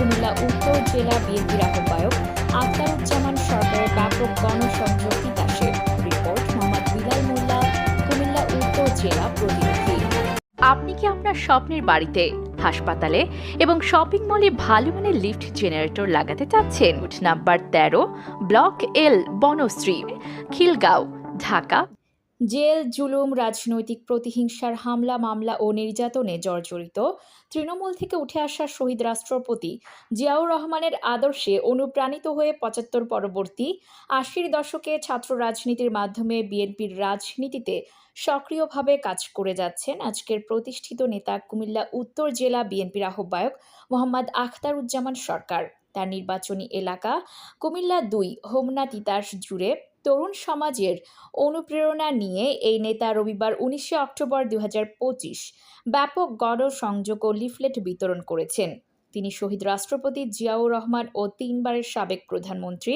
কুমিল্লা উত্তর জেলা বিএনপির আহ্বায়ক আখতারুজ্জামান সরকারের ব্যাপক গণসংযোগ তিতাসে রিপোর্ট মোহাম্মদ বিলাল মোল্লা, কুমিল্লা উত্তর জেলা প্রতিনিধি। আপনি কি আপনার স্বপ্নের বাড়িতে, হাসপাতালে এবং শপিং মলে ভালো মানের লিফট জেনারেটর লাগাতে চাচ্ছেন? নাম্বার তেরো, block L, Banasree, Khilgaon, Dhaka. Jail, জুলুম, রাজনৈতিক প্রতিহিংসার হামলা, মামলা ও নির্যাতনে জর্জরিত। তৃণমূল থেকে উঠে আসা শহীদ রাষ্ট্রপতি জিয়াউর রহমানের আদর্শে অনুপ্রাণিত হয়ে পঁচাত্তর পরবর্তী আশির দশকে ছাত্র রাজনীতির মাধ্যমে বিএনপির রাজনীতিতে সক্রিয়ভাবে কাজ করে যাচ্ছেন আজকের প্রতিষ্ঠিত নেতা কুমিল্লা উত্তর জেলা বিএনপির আহ্বায়ক মোহাম্মদ আখতারুজ্জামান সরকার। তার নির্বাচনী এলাকা কুমিল্লা দুই, হোমনা তিতাস জুড়ে তরুণ সমাজের অনুপ্রেরণা নিয়ে এই নেতা রবিবার উনিশে অক্টোবর দু হাজার পঁচিশ ব্যাপক গণসংযোগ ও লিফলেট বিতরণ করেছেন। তিনি শহীদ রাষ্ট্রপতি জিয়াউর রহমান ও তিনবারের সাবেক প্রধানমন্ত্রী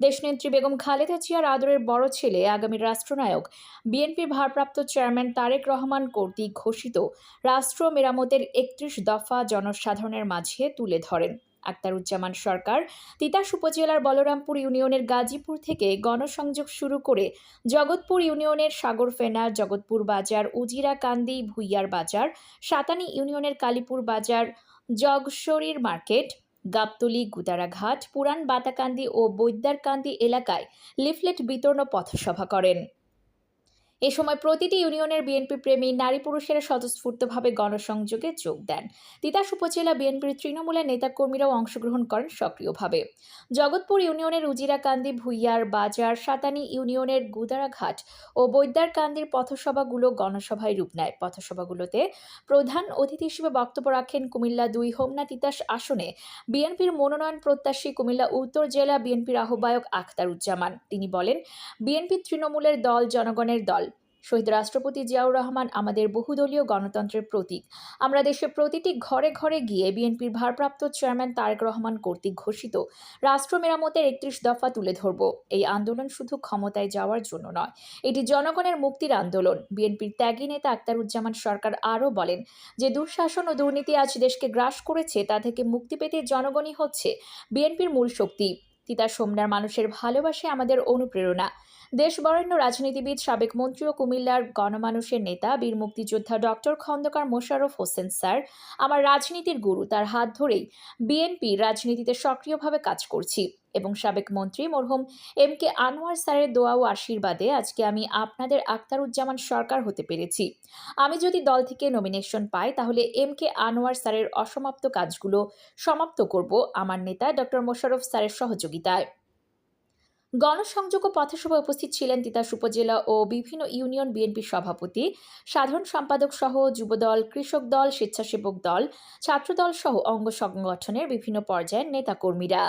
দেশনেত্রী বেগম খালেদা জিয়ার আদরের বড় ছেলে আগামী রাষ্ট্রনায়ক বিএনপির ভারপ্রাপ্ত চেয়ারম্যান তারেক রহমান কর্তৃক ঘোষিত রাষ্ট্র মেরামতের একত্রিশ দফা জনসাধারণের মাঝে তুলে ধরেন। আক্তারুজ্জামান সরকার। তিতাস উপজেলার বলরামপুর ইউনিয়নের গাজীপুর থেকে গণসংযোগ শুরু করে জগৎপুর ইউনিয়নের সাগরফেনা জগৎপুর বাজার, উজিরা কান্দি, ভুইয়ার বাজার, সাতানি ইউনিয়নের কালীপুর বাজার, জগশরীর মার্কেট, গাবতলি, গুদারাঘাট, পুরান বাতাকান্দি ও বৈদ্যারকান্দি এলাকায় লিফলেট বিতরণ পথসভা করেন। এ সময় প্রতিটি ইউনিয়নের বিএনপি প্রেমী নারী পুরুষেরা স্বতঃস্ফূর্তভাবে গণসংযোগে যোগ দেন। তিতাস উপজেলা বিএনপির তৃণমূলের নেতাকর্মীরাও অংশগ্রহণ করেন সক্রিয়ভাবে। জগৎপুর ইউনিয়নের উজিরাকান্দি, ভুইয়ার বাজার, সাতানি ইউনিয়নের গুদারাঘাট ও বৈদ্যারকান্দির পথসভাগুলো গণসভায় রূপ নেয়। পথসভাগুলোতে প্রধান অতিথি হিসেবে বক্তব্য রাখেন কুমিল্লা দুই হোমনা তিতাস আসনে বিএনপির মনোনয়ন প্রত্যাশী কুমিল্লা উত্তর জেলা বিএনপির আহ্বায়ক আখতারুজ্জামান। তিনি বলেন, বিএনপি তৃণমূলের দল জনগণের দল। শহীদ রাষ্ট্রপতি জিয়াউর রহমান আমাদের বহুদলীয় গণতন্ত্রের প্রতীক। আমরা দেশের প্রতিটি ঘরে ঘরে গিয়ে বিএনপির ভারপ্রাপ্ত চেয়ারম্যান তারেক রহমান কর্তৃক ঘোষিত রাষ্ট্র মেরামতের একত্রিশ দফা তুলে ধরব। এই আন্দোলন শুধু ক্ষমতায় যাওয়ার জন্য নয়, এটি জনগণের মুক্তির আন্দোলন। বিএনপির ত্যাগী নেতা আক্তারুজ্জামান সরকার আরও বলেন যে, দুঃশাসন ও দুর্নীতি আজ দেশকে গ্রাস করেছে, তা থেকে মুক্তি পেতে জনগণই হচ্ছে বিএনপির মূল শক্তি। তিতাস সোমনার মানুষের ভালোবাসে আমাদের অনুপ্রেরণা। দেশ বরেণ্য রাজনীতিবিদ, সাবেক মন্ত্রী ও কুমিল্লার গণমানুষের নেতা, বীর মুক্তিযোদ্ধা ডক্টর খন্দকার মোশাররফ হোসেন স্যার, আমার রাজনীতির গুরু, তার হাত ধরেই বিএনপি রাজনীতিতে সক্রিয়ভাবে কাজ করছি। এবং সাবেক মন্ত্রী মরহুম এম কে আনোয়ার স্যারের দোয়া ও আশীর্বাদে আজকে আমি আপনাদের আক্তারুজ্জামান সরকার হতে পেরেছি। আমি যদি দল থেকে নমিনেশন পাই, তাহলে এম কে আনোয়ার স্যারের অসমাপ্ত কাজগুলো সমাপ্ত করব আমার নেতা ডক্টর মোশাররফ স্যারের সহযোগিতায়। গণসংযোগ ও পথসভায় উপস্থিত ছিলেন তিতাস উপজেলা ও বিভিন্ন ইউনিয়ন বিএনপি সভাপতি, সাধারণ সম্পাদক সহ যুবদল, কৃষক দল, স্বেচ্ছাসেবক দল, ছাত্রদল সহ অঙ্গ সংগঠনের বিভিন্ন পর্যায়ের নেতাকর্মীরা।